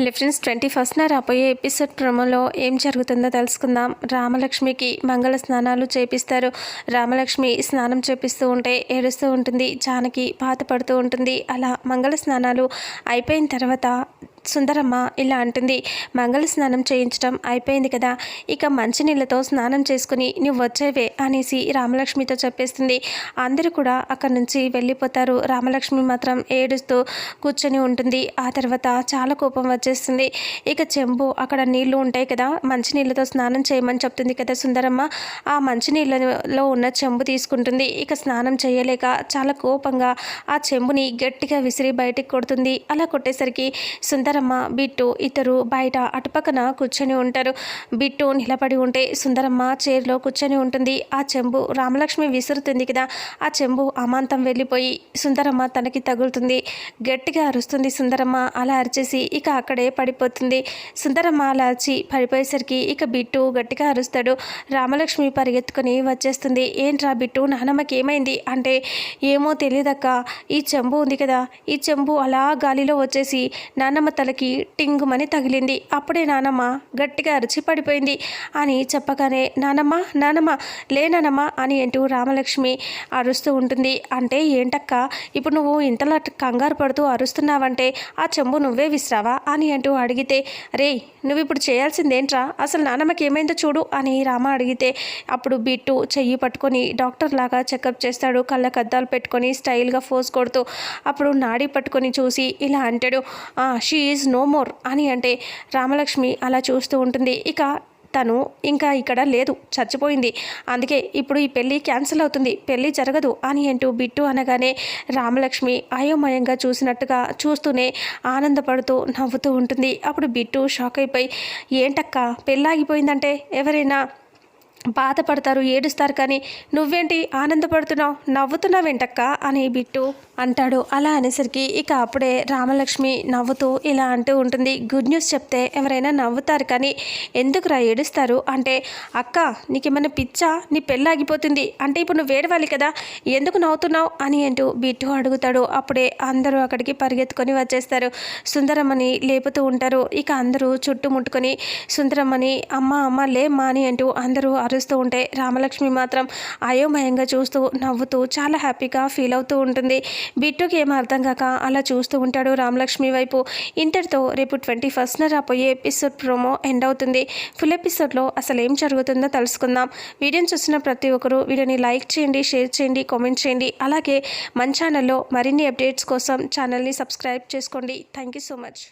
Hello friends twenty ఫస్ట్న రాబోయే episode ప్రోమోలో ఏం జరుగుతుందో తెలుసుకుందాం. రామలక్ష్మికి మంగళ స్నానాలు చేపిస్తారు. రామలక్ష్మి స్నానం చేపిస్తూ ఉంటే ఏడుస్తూ ఉంటుంది. జానకి బాధపడుతూ ఉంటుంది. అలా మంగళ స్నానాలు అయిపోయిన తర్వాత సుందరమ్మ ఇలా అంటుంది. మంగళ స్నానం చేయించడం అయిపోయింది కదా. ఇక మంచినీళ్ళతో స్నానం చేసుకుని నువ్వు వచ్చేవే అనేసి రామలక్ష్మితో చెప్పేస్తుంది. అందరూ కూడా అక్కడి నుంచి వెళ్ళిపోతారు. రామలక్ష్మి మాత్రం ఏడుస్తూ కూర్చొని ఉంటుంది. ఆ తర్వాత చాలా కోపం వచ్చేస్తుంది. ఇక చెంబు అక్కడ నీళ్ళు ఉంటాయి కదా. మంచినీళ్ళతో స్నానం చేయమని చెప్తుంది కదా సుందరమ్మ. ఆ మంచినీళ్ళలో ఉన్న చెంబు తీసుకుంటుంది. ఇక స్నానం చేయలేక చాలా కోపంగా ఆ చెంబుని గట్టిగా విసిరి బయటికి కొడుతుంది. అలా కొట్టేసరికి సుందర సుందరమ్మ బిట్టు ఇద్దరు బయట అటుపక్కన కూర్చొని ఉంటారు. బిట్టు నిలబడి ఉంటే సుందరమ్మ చైర్లో కూర్చొని ఉంటుంది. ఆ చెంబు రామలక్ష్మి విసురుతుంది కదా ఆ చెంబు అమాంతం వెళ్ళిపోయి సుందరమ్మ తనకి తగులుతుంది. గట్టిగా అరుస్తుంది సుందరమ్మ అలా అరిచేసి ఇక అక్కడే పడిపోతుంది. సుందరమ్మ అలా అరిచి పడిపోయేసరికి ఇక బిట్టు గట్టిగా అరుస్తాడు. రామలక్ష్మి పరిగెత్తుకొని వచ్చేస్తుంది. ఏంట్రా బిట్టు నానమ్మకి ఏమైంది? అంటే ఏమో తెలియదక్క ఈ చెంబు ఉంది కదా ఈ చెంబు అలా గాలిలో వచ్చేసి నానమ్మ తలకి టింగుమని తగిలింది. అప్పుడే నానమ్మ గట్టిగా అరిచి పడిపోయింది అని చెప్పగానే నానమ్మ నానమ్మ లేనమ్మా అని అంటూ రామలక్ష్మి అరుస్తూ ఉంటుంది. అంటే ఏంటక్క ఇప్పుడు నువ్వు ఇంతలా కంగారు పడుతూ అరుస్తున్నావంటే ఆ చెంబు నువ్వే విసిరావా అని అంటూ అడిగితే రే నువ్వు ఇప్పుడు చేయాల్సిందేంట్రా? అసలు నానమ్మకి ఏమైందో చూడు అని రామ అడిగితే అప్పుడు బిట్టు చెయ్యి పట్టుకొని డాక్టర్ లాగా చెకప్ చేస్తాడు. కళ్ళకు అద్దాలు పెట్టుకొని స్టైల్గా ఫోర్స్ కొడుతూ అప్పుడు నాడి పట్టుకొని చూసి ఇలా అంటాడు. షీ ఈజ్ నో మోర్ అని అంటే రామలక్ష్మి అలా చూస్తూ ఉంటుంది. ఇక తను ఇంకా ఇక్కడ లేదు చచ్చిపోయింది. అందుకే ఇప్పుడు ఈ పెళ్ళి క్యాన్సిల్ అవుతుంది పెళ్ళి జరగదు అని అంటూ బిట్టు అనగానే రామలక్ష్మి అయోమయంగా చూసినట్టుగా చూస్తూనే ఆనందపడుతూ నవ్వుతూ ఉంటుంది. అప్పుడు బిట్టు షాక్ అయిపోయి ఏంటక్క పెళ్ళాగిపోయిందంటే ఎవరైనా బాధపడతారు ఏడుస్తారు కానీ నువ్వేంటి ఆనందపడుతున్నావు? నవ్వుతున్నావేంటక్క? అని బిట్టు అంటాడు. అలా అనేసరికి ఇక అప్పుడే రామలక్ష్మి నవ్వుతూ ఇలా అంటూ ఉంటుంది. గుడ్ న్యూస్ చెప్తే ఎవరైనా నవ్వుతారు కానీ ఎందుకురా ఏడుస్తారు? అంటే అక్క నీకేమైనా పిచ్చా? నీ పెళ్ళాగిపోతుంది. అంటే ఇప్పుడు నువ్వు వేడవాలి కదా? ఎందుకు నవ్వుతున్నావు? అని అంటూ బిట్టు అడుగుతాడు. అప్పుడే అందరూ అక్కడికి పరిగెత్తుకొని వచ్చేస్తారు. సుందరమ్మని లేపుతూ ఉంటారు. ఇక అందరూ చుట్టుముట్టుకొని సుందరమ్మని అమ్మ అమ్మ లేమ్మా అని అంటూ అందరూ అరుస్తూ ఉంటే రామలక్ష్మి మాత్రం అయోమయంగా చూస్తూ నవ్వుతూ చాలా హ్యాపీగా ఫీల్ అవుతూ ఉంటుంది. బిట్టుకి ఏం అర్థం కాక అలా చూస్తూ ఉంటాడు రామలక్ష్మి వైపు. ఇంతటితో రేపు ట్వంటీ ఫస్ట్న రాబోయే ఎపిసోడ్ ప్రోమో ఎండ్ అవుతుంది. ఫుల్ ఎపిసోడ్లో అసలు ఏం జరుగుతుందో తెలుసుకుందాం. వీడియోని చూసిన ప్రతి ఒక్కరూ వీడియోని లైక్ చేయండి షేర్ చేయండి కామెంట్ చేయండి. అలాగే మన ఛానల్లో మరిన్ని అప్డేట్స్ కోసం ఛానల్ని సబ్స్క్రైబ్ చేసుకోండి. Thank you so much.